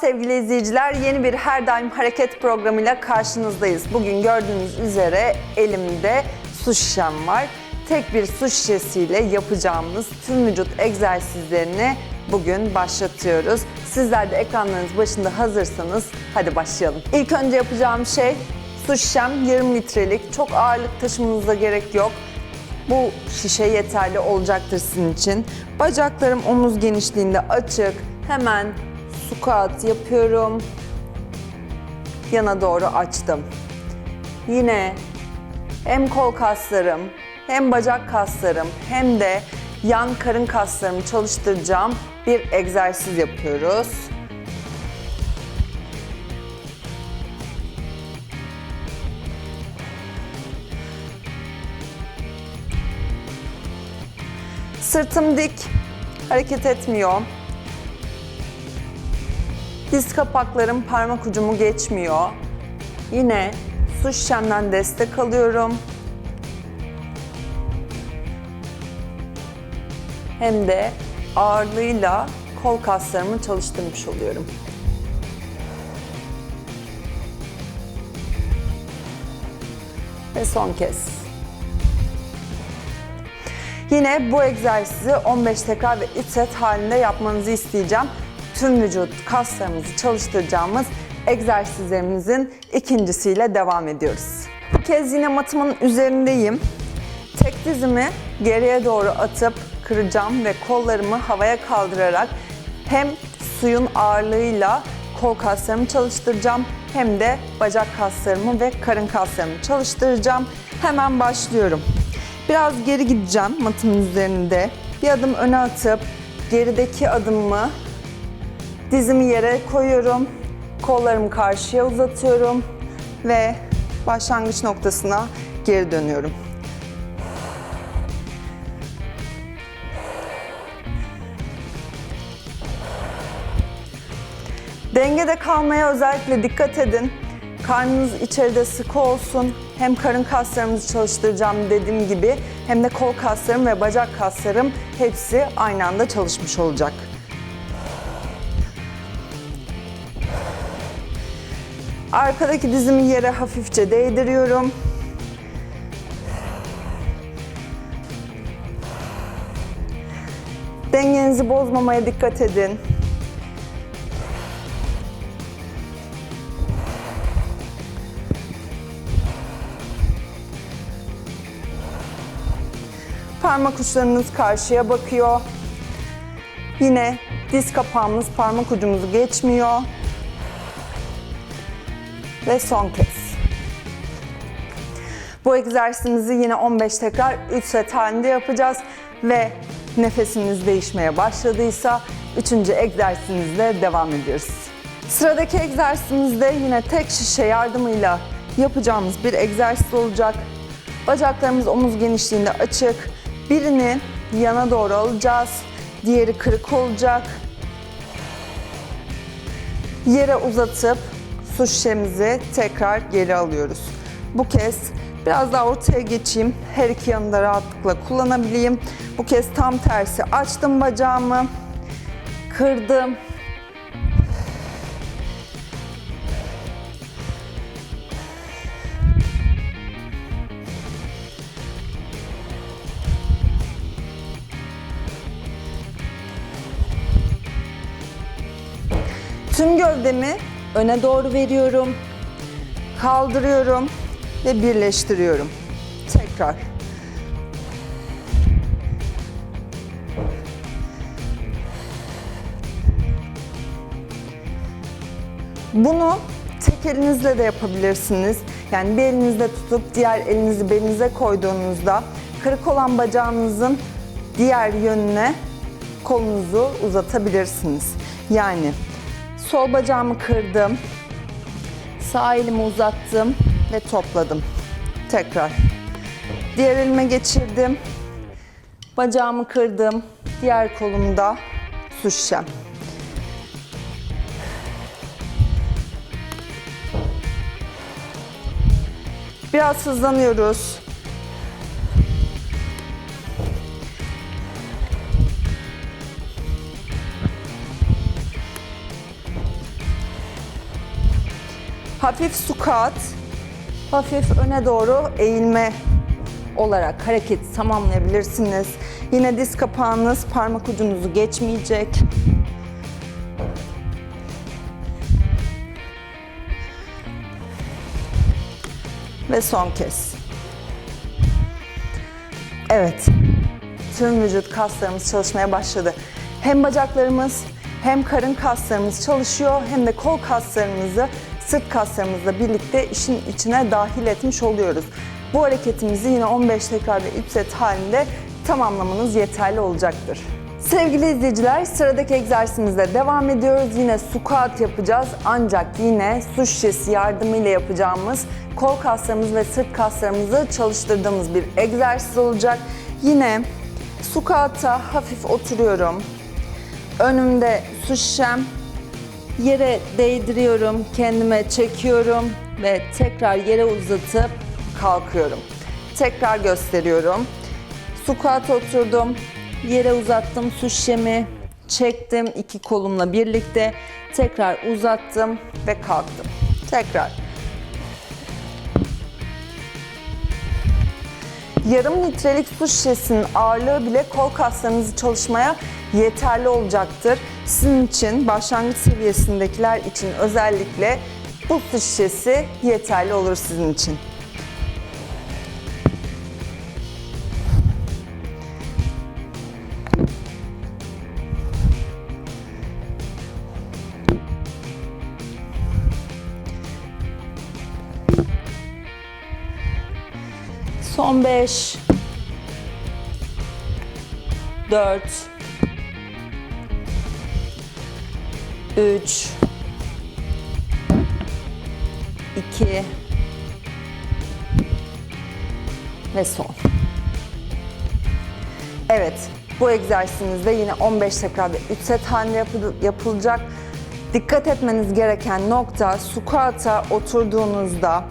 Sevgili izleyiciler. Yeni bir Her Daim Hareket programıyla karşınızdayız. Bugün gördüğünüz üzere elimde su şişem var. Tek bir su şişesiyle yapacağımız tüm vücut egzersizlerini bugün başlatıyoruz. Sizler de ekranlarınız başında hazırsanız hadi başlayalım. İlk önce yapacağım şey su şişem 20 litrelik. Çok ağırlık taşımanıza gerek yok. Bu şişe yeterli olacaktır sizin için. Bacaklarım omuz genişliğinde açık. Hemen squat yapıyorum. Yana doğru açtım. Yine hem kol kaslarım, hem bacak kaslarım, hem de yan karın kaslarımı çalıştıracağım bir egzersiz yapıyoruz. Sırtım dik, hareket etmiyor. Diz kapaklarım parmak ucumu geçmiyor. Yine su şişemden destek alıyorum. Hem de ağırlığıyla kol kaslarımı çalıştırmış oluyorum. Ve son kez. Yine bu egzersizi 15 tekrar ve 3 set halinde yapmanızı isteyeceğim. Tüm vücut kaslarımızı çalıştıracağımız egzersizlerimizin ikincisiyle devam ediyoruz. Bu kez yine matımın üzerindeyim. Tek dizimi geriye doğru atıp kıracağım ve kollarımı havaya kaldırarak hem suyun ağırlığıyla kol kaslarımı çalıştıracağım hem de bacak kaslarımı ve karın kaslarımı çalıştıracağım. Hemen başlıyorum. Biraz geri gideceğim matımın üzerinde. Bir adım öne atıp gerideki adımımı dizimi yere koyuyorum. Kollarımı karşıya uzatıyorum ve başlangıç noktasına geri dönüyorum. Dengede kalmaya özellikle dikkat edin. Karnınız içeride sıkı olsun. Hem karın kaslarımızı çalıştıracağım dediğim gibi hem de kol kaslarım ve bacak kaslarım hepsi aynı anda çalışmış olacak. Arkadaki dizimi yere hafifçe değdiriyorum. Dengenizi bozmamaya dikkat edin. Parmak uçlarınız karşıya bakıyor. Yine diz kapağımız parmak ucumuzu geçmiyor. Ve son kez. Bu egzersizimizi yine 15 tekrar 3 set halinde yapacağız ve nefesiniz değişmeye başladıysa 3. egzersizimizle devam ediyoruz. Sıradaki egzersizimizde yine tek şişe yardımıyla yapacağımız bir egzersiz olacak. Bacaklarımız omuz genişliğinde açık. Birini yana doğru alacağız. Diğeri kırık olacak. Yere uzatıp su şişemizi tekrar geri alıyoruz. Bu kez biraz daha ortaya geçeyim. Her iki yanı da rahatlıkla kullanabileyim. Bu kez tam tersi açtım bacağımı. Kırdım. Tüm gövdemi öne doğru veriyorum. Kaldırıyorum ve birleştiriyorum. Tekrar. Bunu tek elinizle de yapabilirsiniz. Yani bir elinizle tutup diğer elinizi belinize koyduğunuzda kırık olan bacağınızın diğer yönüne kolunuzu uzatabilirsiniz. Yani sol bacağımı kırdım. Sağ elimi uzattım ve topladım. Tekrar. Diğer elime geçirdim. Bacağımı kırdım. Diğer kolumda şişem. Biraz hızlanıyoruz. Hafif squat, hafif öne doğru eğilme olarak hareketi tamamlayabilirsiniz. Yine diz kapağınız parmak ucunuzu geçmeyecek. Ve son kez. Evet. Tüm vücut kaslarımız çalışmaya başladı. Hem bacaklarımız hem karın kaslarımız çalışıyor hem de kol kaslarımızı sırt kaslarımızla birlikte işin içine dahil etmiş oluyoruz. Bu hareketimizi yine 15 tekrar ve 3 set halinde tamamlamanız yeterli olacaktır. Sevgili izleyiciler sıradaki egzersizimizle devam ediyoruz. Yine squat yapacağız ancak yine su şişesi yardımıyla yapacağımız kol kaslarımız ve sırt kaslarımızı çalıştırdığımız bir egzersiz olacak. Yine squat'a hafif oturuyorum. Önümde su şişem, yere değdiriyorum, kendime çekiyorum ve tekrar yere uzatıp kalkıyorum. Tekrar gösteriyorum. Squat oturdum, yere uzattım su şişemi, çektim iki kolumla birlikte, tekrar uzattım ve kalktım. Tekrar. Yarım litrelik su şişesinin ağırlığı bile kol kaslarınızı çalışmaya yeterli olacaktır. Sizin için başlangıç seviyesindekiler için özellikle bu su şişesi yeterli olur sizin için. Son 5 4 3 2 ve son. Evet, bu egzersizimizde yine 15 tekrar ve 3 set halinde yapı- yapılacak. Dikkat etmeniz gereken nokta squat'a oturduğunuzda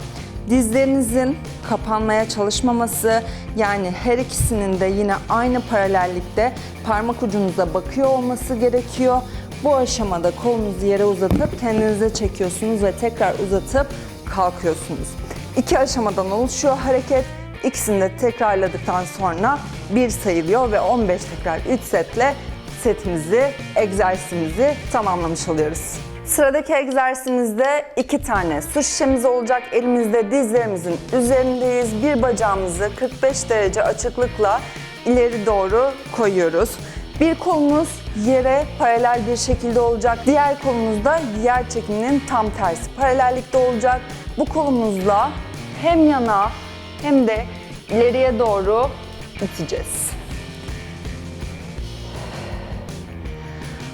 dizlerinizin kapanmaya çalışmaması yani her ikisinin de yine aynı paralellikte parmak ucunuza bakıyor olması gerekiyor. Bu aşamada kolunuzu yere uzatıp kendinize çekiyorsunuz ve tekrar uzatıp kalkıyorsunuz. İki aşamadan oluşuyor hareket. İkisini de tekrarladıktan sonra bir sayılıyor ve 15 tekrar 3 setle setimizi, egzersizimizi tamamlamış oluyoruz. Sıradaki egzersizimizde iki tane su şişemiz olacak. Elimizde dizlerimizin üzerindeyiz. Bir bacağımızı 45 derece açıklıkla ileri doğru koyuyoruz. Bir kolumuz yere paralel bir şekilde olacak. Diğer kolumuz da yer çekiminin tam tersi paralellikte olacak. Bu kolumuzla hem yana hem de ileriye doğru iteceğiz.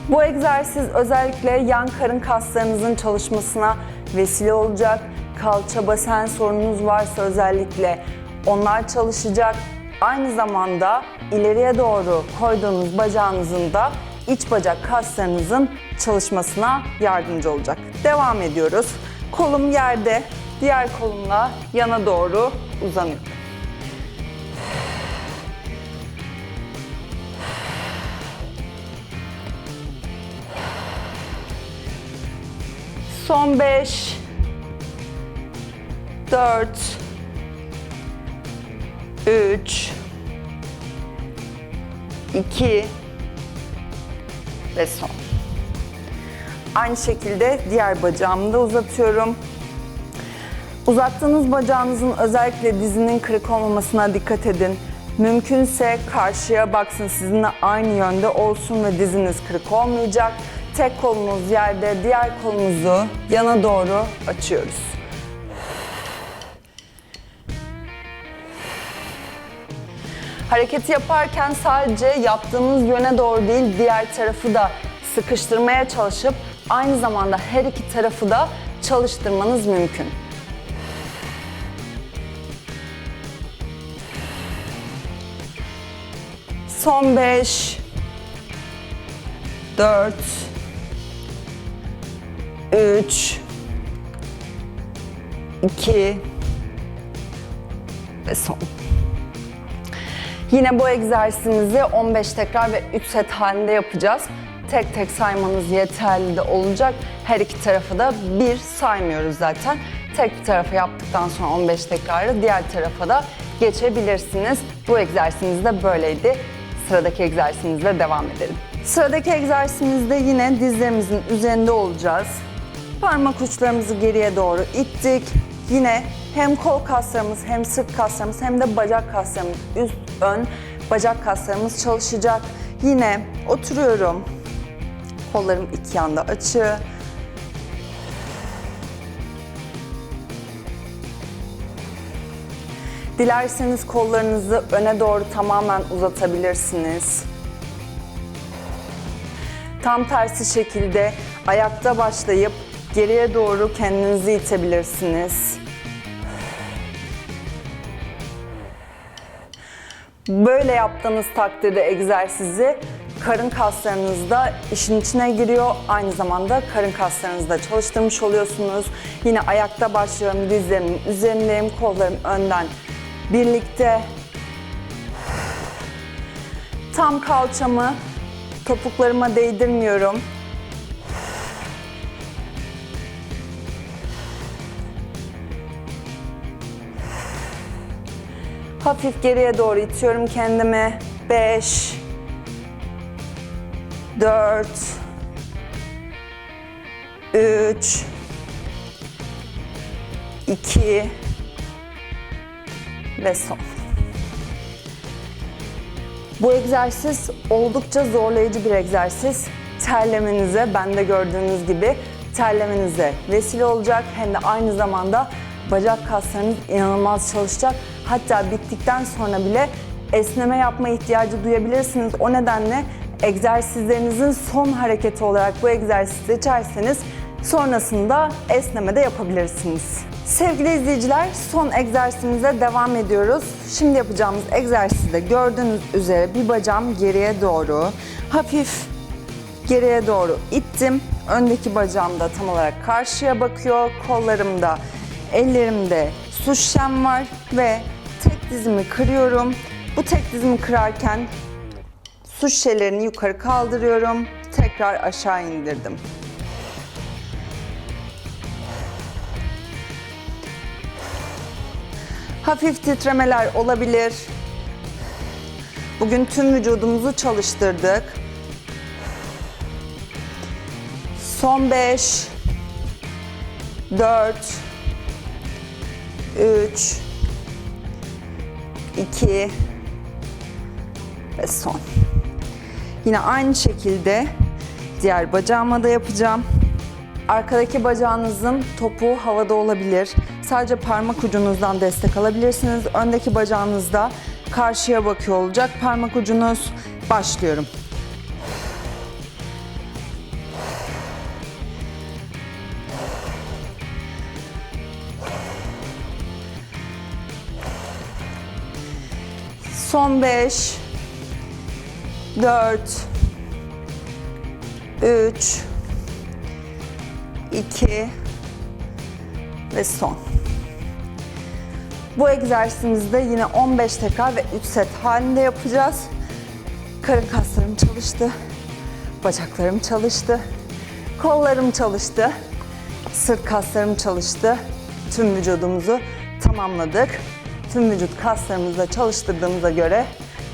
Bu egzersiz özellikle yan karın kaslarınızın çalışmasına vesile olacak. Kalça basen sorununuz varsa özellikle onlar çalışacak. Aynı zamanda ileriye doğru koyduğunuz bacağınızın da iç bacak kaslarınızın çalışmasına yardımcı olacak. Devam ediyoruz. Kolum yerde, diğer kolumla yana doğru uzanıyor. Son 5 4 3 2 ve son. Aynı şekilde diğer bacağımı da uzatıyorum. Uzattığınız bacağınızın özellikle dizinin kırık olmamasına dikkat edin. Mümkünse karşıya baksın sizinle aynı yönde olsun ve diziniz kırık olmayacak. Tek kolunuz yerde, diğer kolunuzu yana doğru açıyoruz. Hareketi yaparken sadece yaptığınız yöne doğru değil, diğer tarafı da sıkıştırmaya çalışıp aynı zamanda her iki tarafı da çalıştırmanız mümkün. Son 5 4 3 2 ve son. Yine bu egzersizimizi 15 tekrar ve 3 set halinde yapacağız. Tek tek saymanız yeterli de olacak. Her iki tarafı da bir saymıyoruz zaten. tek bir tarafa yaptıktan sonra 15 tekrarı diğer tarafa da geçebilirsiniz. Bu egzersizimiz de böyleydi. Sıradaki egzersizimizle devam edelim. Sıradaki egzersizimizde yine dizlerimizin üzerinde olacağız. Parmak uçlarımızı geriye doğru ittik. Yine hem kol kaslarımız hem sırt kaslarımız hem de bacak kaslarımız üst ön bacak kaslarımız çalışacak. Yine oturuyorum. Kollarım iki yanda açı. Dilerseniz kollarınızı öne doğru tamamen uzatabilirsiniz. Tam tersi şekilde ayakta başlayıp geriye doğru kendinizi itebilirsiniz. Böyle yaptığınız takdirde egzersizi karın kaslarınız da işin içine giriyor. Aynı zamanda karın kaslarınızı da çalıştırmış oluyorsunuz. Yine ayakta başlıyorum. Dizlerimin üzerindeyim. Kollarım önden birlikte. Tam kalçamı topuklarıma değdirmiyorum. Hafif geriye doğru itiyorum kendimi. 5 4 3 2 ve son. Bu egzersiz oldukça zorlayıcı bir egzersiz. Terlemenize, ben de gördüğünüz gibi terlemenize vesile olacak. Hem de aynı zamanda bacak kaslarınız inanılmaz çalışacak. Hatta bittikten sonra bile esneme yapma ihtiyacı duyabilirsiniz. O nedenle egzersizlerinizin son hareketi olarak bu egzersizi seçerseniz sonrasında esneme de yapabilirsiniz. Sevgili izleyiciler son egzersizimize devam ediyoruz. Şimdi yapacağımız egzersizde gördüğünüz üzere bir bacağım geriye doğru hafif geriye doğru ittim. Öndeki bacağım da tam olarak karşıya bakıyor. Kollarımda, ellerimde su şişem var ve tek dizimi kırıyorum. Bu tek dizimi kırarken su şişelerini yukarı kaldırıyorum. Tekrar aşağı indirdim. Hafif titremeler olabilir. Bugün tüm vücudumuzu çalıştırdık. Son 5 4 3 2 ve son. Yine aynı şekilde diğer bacağıma da yapacağım. Arkadaki bacağınızın topuğu havada olabilir. Sadece parmak ucunuzdan destek alabilirsiniz. Öndeki bacağınızda karşıya bakıyor olacak. Parmak ucunuz başlıyorum. Son 5 4 3 2 ve son. Bu egzersizimizde yine 15 tekrar ve 3 set halinde yapacağız. Karın kaslarım çalıştı. Bacaklarım çalıştı. Kollarım çalıştı. Sırt kaslarım çalıştı. Tüm vücudumuzu tamamladık. Tüm vücut kaslarımızı da çalıştırdığımıza göre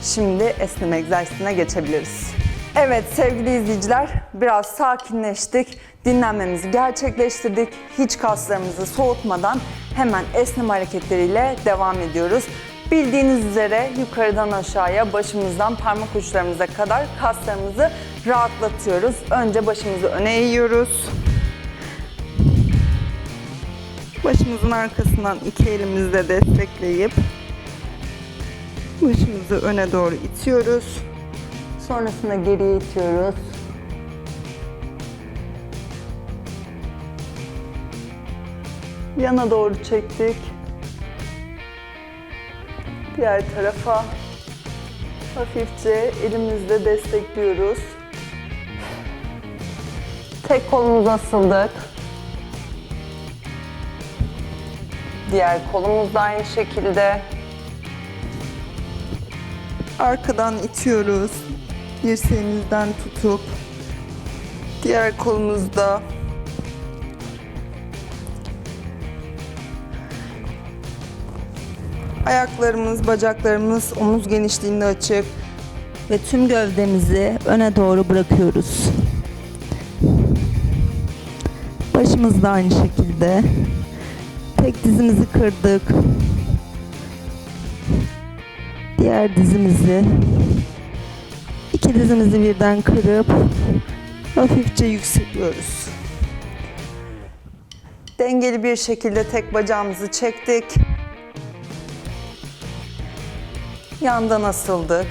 şimdi esneme egzersizine geçebiliriz. Evet sevgili izleyiciler biraz sakinleştik. Dinlenmemizi gerçekleştirdik. Hiç kaslarımızı soğutmadan hemen esneme hareketleriyle devam ediyoruz. Bildiğiniz üzere yukarıdan aşağıya başımızdan parmak uçlarımıza kadar kaslarımızı rahatlatıyoruz. Önce başımızı öne eğiyoruz. Başımızın arkasından iki elimizle destekleyip başımızı öne doğru itiyoruz. Sonrasında geriye itiyoruz. Yana doğru çektik. Diğer tarafa hafifçe elimizle destekliyoruz. Tek kolumuza asıldık. Diğer kolumuz da aynı şekilde. Arkadan itiyoruz. Dirseğimizden tutup diğer kolumuzda Ayaklarımız, bacaklarımız omuz genişliğinde açık. Ve tüm gövdemizi öne doğru bırakıyoruz. Başımız da aynı şekilde. Tek dizimizi kırdık. Diğer dizimizi iki dizimizi birden kırıp hafifçe yükseliyoruz. Dengeli bir şekilde tek bacağımızı çektik. Yandan asıldık.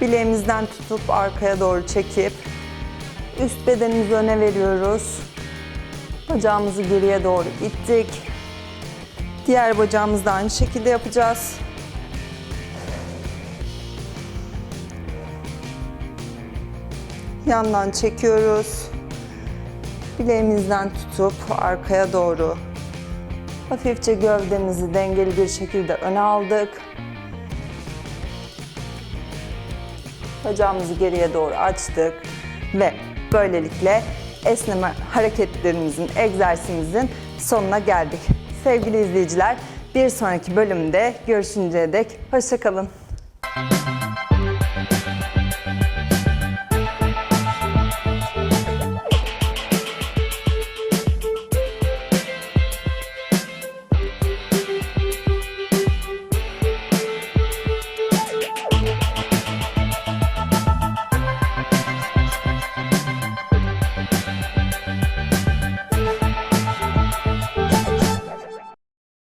Bileğimizden tutup arkaya doğru çekip üst bedenimizi öne veriyoruz. Bacağımızı geriye doğru ittik. Diğer bacağımızı da aynı şekilde yapacağız. Yandan çekiyoruz. Bileğimizden tutup arkaya doğru hafifçe gövdemizi dengeli bir şekilde öne aldık. Bacağımızı geriye doğru açtık ve böylelikle esneme hareketlerimizin, egzersizimizin sonuna geldik. Sevgili izleyiciler, bir sonraki bölümde görüşünceye dek hoşçakalın.